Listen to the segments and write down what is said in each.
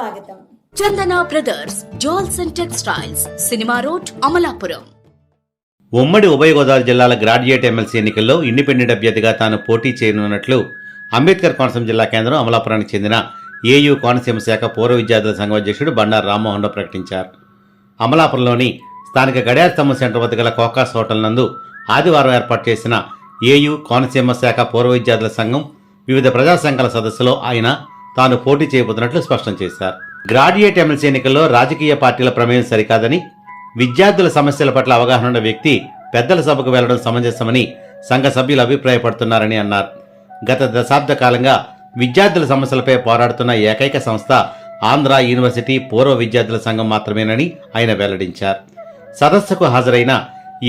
స్వాగతం. Chandana brothers jewels and textiles cinema road Amalapuram. ఉమ్మడి ఉభయ గోదావరి జిల్లాల గ్రాడ్యుయేట్ ఎమ్మెల్సీ ఎన్నికల్లో ఇండిపెండెంట్ అభ్యర్థిగా తాను పోటీ చేయనున్నట్లు అంబేద్కర్ కోనసీమ జిల్లా కేంద్రం అమలాపురానికి చెందిన ఏయూ కోనసీమ శాఖ పూర్వ విద్యార్థుల సంఘం అధ్యక్షుడు బండారు రామ్మోహన్ రావు ప్రకటించారు. అమలాపురంలోని స్థానిక గడియార స్తంభం సెంటర్ వద్ద గల కోకాస్ హోటల్ నందు ఆదివారం ఏర్పాటు చేసిన ఏయూ కోనసీమ శాఖ పూర్వ విద్యార్థుల సంఘం వివిధ ప్రజా సంఘాల సదస్సులో ఆయన తాను పోటీ చేయబోతున్నట్లు స్పష్టం చేశారు. గ్రాడ్యుయేట్ ఎమ్మెల్సీ ఎన్నికల్లో రాజకీయ పార్టీల ప్రమేయం సరికాదని విద్యార్థుల సమస్యల పట్ల అవగాహన ఉన్న వ్యక్తి పెద్దల సభకు వెళ్ళడం సమంజసమని సంఘ సభ్యులు అభిప్రాయపడుతున్నారని అన్నారు. గత దశాబ్ద కాలంగా విద్యార్థుల సమస్యలపై పోరాడుతున్న ఏకైక సంస్థ ఆంధ్ర యూనివర్సిటీ పూర్వ విద్యార్థుల సంఘం మాత్రమేనని ఆయన వెల్లడించారు. సదస్సుకు హాజరైన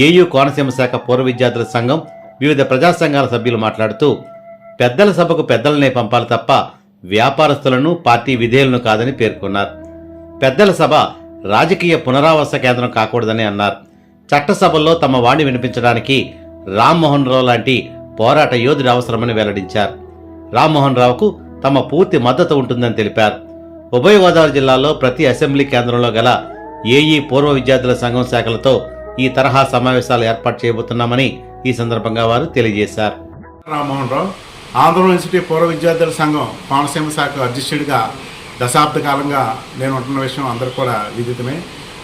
ఏయూ కోనసీమ శాఖ పూర్వ విద్యార్థుల సంఘం వివిధ ప్రజా సంఘాల సభ్యులు మాట్లాడుతూ పెద్దల సభకు పెద్దలనే పంపాలి తప్ప వ్యాపారస్తులను పార్టీ విధేయులను కాదని పేర్కొన్నారు. పెద్దల సభ రాజకీయ పునరావాస కేంద్రం కాకూడదని అన్నారు. చట్టసభల్లో తమ వాణి వినిపించడానికి రామ్మోహన్ రావు లాంటి పోరాట యోధుడు అవసరమని వెల్లడించారు. రామ్మోహన్ రావుకు తమ పూర్తి మద్దతు ఉంటుందని తెలిపారు. ఉభయ గోదావరి జిల్లాలో ప్రతి అసెంబ్లీ కేంద్రంలో గల ఏఈ పూర్వ విద్యార్థుల సంఘం శాఖలతో ఈ తరహా సమావేశాలు ఏర్పాటు చేయబోతున్నామని ఈ సందర్భంగా వారు తెలియజేశారు. రామ్మోహన్ రావు ఆంధ్ర యూనివర్సిటీ పూర్వ విద్యార్థుల సంఘం కోనసీమ శాఖ అధ్యక్షుడిగా దశాబ్ద కాలంగా నేను ఉంటున్న విషయం అందరికీ కూడా విదితమే.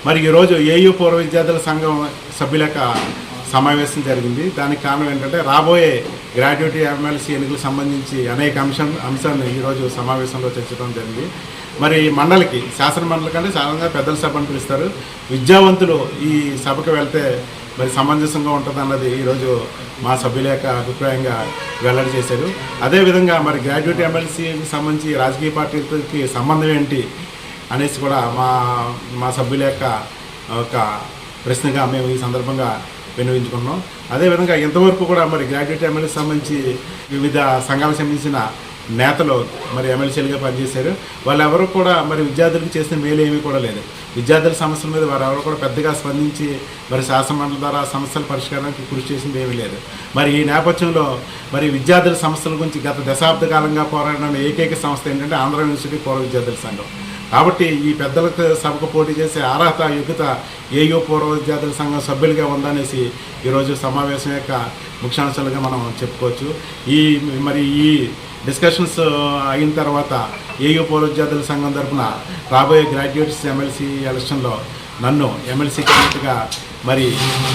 మరి ఈరోజు ఏయూ పూర్వ విద్యార్థుల సంఘం సభ్యుల సమావేశం జరిగింది. దానికి కారణం ఏంటంటే రాబోయే గ్రాడ్యుయేట్ ఎమ్మెల్సీ ఎన్నికలకు సంబంధించి అనేక అంశం అంశాన్ని ఈరోజు సమావేశంలో చర్చడం జరిగింది. మరి మండలికి శాసన మండలి కంటే సాధారణంగా పెద్దల సభ అని పిలుస్తారు. విద్యావంతులు ఈ సభకు వెళ్తే మరి సమంజసంగా ఉంటుంది అన్నది ఈరోజు మా సభ్యుల యొక్క అభిప్రాయంగా వెల్లడి చేశారు. అదేవిధంగా మరి గ్రాడ్యుయేట్ ఎమ్మెల్సీకి సంబంధించి రాజకీయ పార్టీలకి సంబంధం ఏంటి అనేసి కూడా మా మా సభ్యుల యొక్క ఒక ప్రశ్నగా మేము ఈ సందర్భంగా వినియోగించుకున్నాం అదేవిధంగా ఇంతవరకు కూడా మరి గ్రాడ్యుయేట్ ఎమ్మెల్యే సంబంధించి వివిధ సంఘాలకు సంబంధించిన నేతలు మరి ఎమ్మెల్సీలుగా పనిచేశారు. వాళ్ళెవరూ కూడా మరి విద్యార్థులకు చేసిన మేలు ఏమీ కూడా లేదు. విద్యార్థుల సమస్యల మీద వారు ఎవరు కూడా పెద్దగా స్పందించి మరి శాసనమండలి ద్వారా సమస్యల పరిష్కారానికి కృషి చేసింది ఏమీ లేదు. మరి ఈ నేపథ్యంలో మరి విద్యార్థుల సమస్యల గురించి గత దశాబ్ద కాలంగా పోరాడిన ఏకైక సంస్థ ఏంటంటే ఆంధ్ర యూనివర్సిటీ పూర్వ విద్యార్థుల సంఘం. కాబట్టి ఈ పెద్దలకు సభకు పోటీ చేసే అర్హత యుగత ఏయో పూర్వ విద్యార్థుల సంఘం సభ్యులుగా ఉందనేసి ఈరోజు సమావేశం యొక్క ముఖ్యాంశాలుగా మనం చెప్పుకోవచ్చు. ఈ మరి ఈ డిస్కషన్స్ అయిన తర్వాత ఏయూ పూర్వ విద్యార్థుల సంఘం తరఫున రాబోయే గ్రాడ్యుయేట్స్ ఎమ్మెల్సీ ఎలక్షన్లో నన్ను ఎమ్మెల్సీ క్యాండిడేట్గా మరి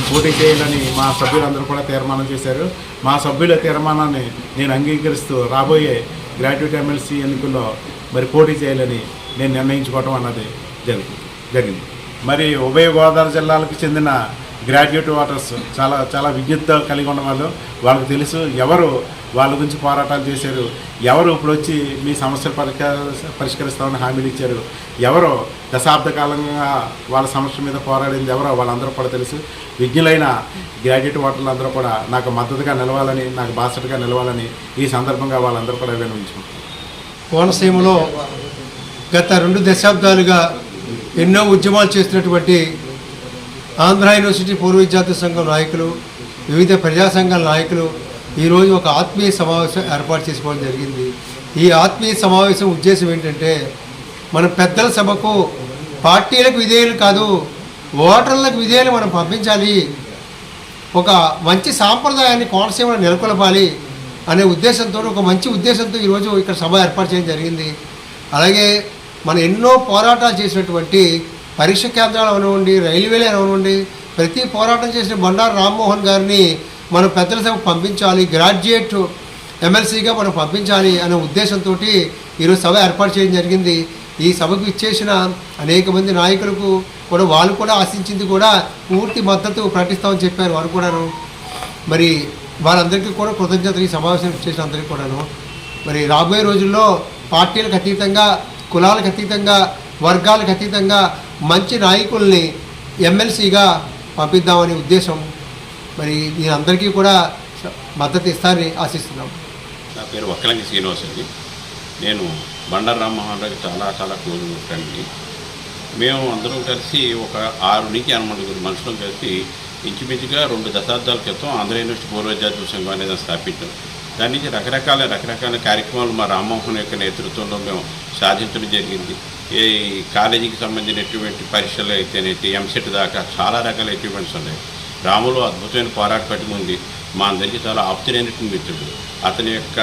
పోటీ చేయాలని మా సభ్యులందరూ కూడా తీర్మానం చేశారు. మా సభ్యుల తీర్మానాన్ని నేను అంగీకరిస్తూ రాబోయే గ్రాడ్యుయేట్ ఎమ్మెల్సీ ఎన్నికల్లో మరి పోటీ చేయాలని నేను నిర్ణయించుకోవటం అన్నది జరిగింది జరిగింది. మరి ఉభయ గోదావరి జిల్లాలకు చెందిన గ్రాడ్యుయేట్ ఓటర్స్ చాలా చాలా విజ్ఞత కలిగి ఉన్న వాళ్ళు. వాళ్ళకి తెలుసు ఎవరు వాళ్ళ గురించి పోరాటాలు చేశారు ఎవరు ఇప్పుడు వచ్చి మీ సమస్యలు పరిష్కార పరిష్కరిస్తామని హామీలు ఇచ్చారు ఎవరో దశాబ్ద కాలంగా వాళ్ళ సమస్య మీద పోరాడింది ఎవరో వాళ్ళందరూ కూడా తెలుసు. విజ్ఞులైన గ్రాడ్యుయేట్ ఓటర్లు అందరూ కూడా నాకు మద్దతుగా నిలవాలని నాకు బాసటగా నిలవాలని ఈ సందర్భంగా వాళ్ళందరూ కూడా విన్నవించుకుంటారు కోనసీమలో గత రెండు దశాబ్దాలుగా ఎన్నో ఉద్యమాలు చేసినటువంటి ఆంధ్ర యూనివర్సిటీ పూర్వ విద్యార్థి సంఘం నాయకులు వివిధ ప్రజా సంఘాల నాయకులు ఈరోజు ఒక ఆత్మీయ సమావేశం ఏర్పాటు చేసుకోవడం జరిగింది. ఈ ఆత్మీయ సమావేశం ఉద్దేశం ఏంటంటే మన పెద్దల సభకు పార్టీలకు విధేయులు కాదు ఓటర్లకు విధేయులు మనం పంపించాలి ఒక మంచి సాంప్రదాయాన్ని కోనసీమలో నెలకొల్పాలి అనే ఉద్దేశంతో ఒక మంచి ఉద్దేశంతో ఈరోజు ఇక్కడ సభ ఏర్పాటు చేయడం జరిగింది. అలాగే మనం ఎన్నో పోరాటాలు చేసినటువంటి పరీక్ష కేంద్రాలు అవనివ్వండి రైల్వేలు అవనివ్వండి ప్రతి పోరాటం చేసిన బండారు రామ్మోహన్ గారిని మనం పెద్దల సభకు పంపించాలి గ్రాడ్యుయేట్ ఎమ్మెల్సీగా మనం పంపించాలి అనే ఉద్దేశంతో ఈరోజు సభ ఏర్పాటు చేయడం జరిగింది. ఈ సభకు ఇచ్చేసిన అనేక మంది నాయకులకు కూడా వాళ్ళు కూడా ఆశించింది కూడా పూర్తి మద్దతు ప్రకటిస్తామని చెప్పారు వారు కూడాను. మరి వారందరికీ కూడా కృతజ్ఞతలు ఈ సమావేశం చేసిన అందరికీ కూడాను. మరి రాబోయే రోజుల్లో పార్టీలకు అతీతంగా కులాలకు అతీతంగా వర్గాలకు అతీతంగా మంచి నాయకుల్ని ఎమ్మెల్సీగా పంపిద్దామనే ఉద్దేశం. మరి దీని అందరికీ కూడా మద్దతు ఇస్తారని ఆశిస్తున్నాం. నా పేరు వక్కలంగి శ్రీనివాస్ అండి. నేను బండారు రామ్మోహన్ రావుకి చాలా చాలా క్లోజ్ ఉంటానండి మేము అందరం కలిసి ఒక ఆరు నుంచి ఎనమంది మనుషులు కలిసి ఇంచుమించుగా రెండు దశాబ్దాల క్రితం ఆంధ్ర యూనివర్సిటీ పూర్వ విద్యార్థుల సంఘం అనేది స్థాపించాం. దాని నుంచి రకరకాల రకరకాల కార్యక్రమాలు మా రామ్మోహన్ యొక్క నేతృత్వంలో మేము సాధించడం జరిగింది. ఈ కాలేజీకి సంబంధించినటువంటి పరీక్షలు అయితేనేటి ఎంసెట్ దాకా చాలా రకాల ఎక్విప్మెంట్స్ ఉన్నాయి. రాములు అద్భుతమైన పోరాట పట్టుకుంది మా అందరికీ చాలా ఆప్తులైనటువంటి మిత్రుడు. అతని యొక్క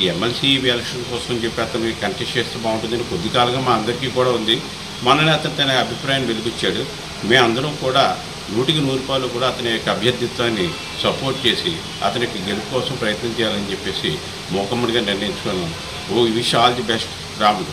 ఈ ఎమ్మెల్సీ ఎలక్షన్ కోసం చెప్పి అతను కంటెస్ట్ చేస్తే బాగుంటుందని కొద్ది కాలంగా మా అందరికీ కూడా ఉంది. మొన్ననే అతను తన అభిప్రాయం వెలుగుచ్చాడు మేమందరం కూడా నూటికి నూరు రూపాయలు కూడా అతని యొక్క అభ్యర్థిత్వాన్ని సపోర్ట్ చేసి అతనికి గెలుపు కోసం ప్రయత్నం చేయాలని చెప్పేసి మూకమ్మడిగా నిర్ణయించుకున్నాను. ఓ wish all the best Ramudu.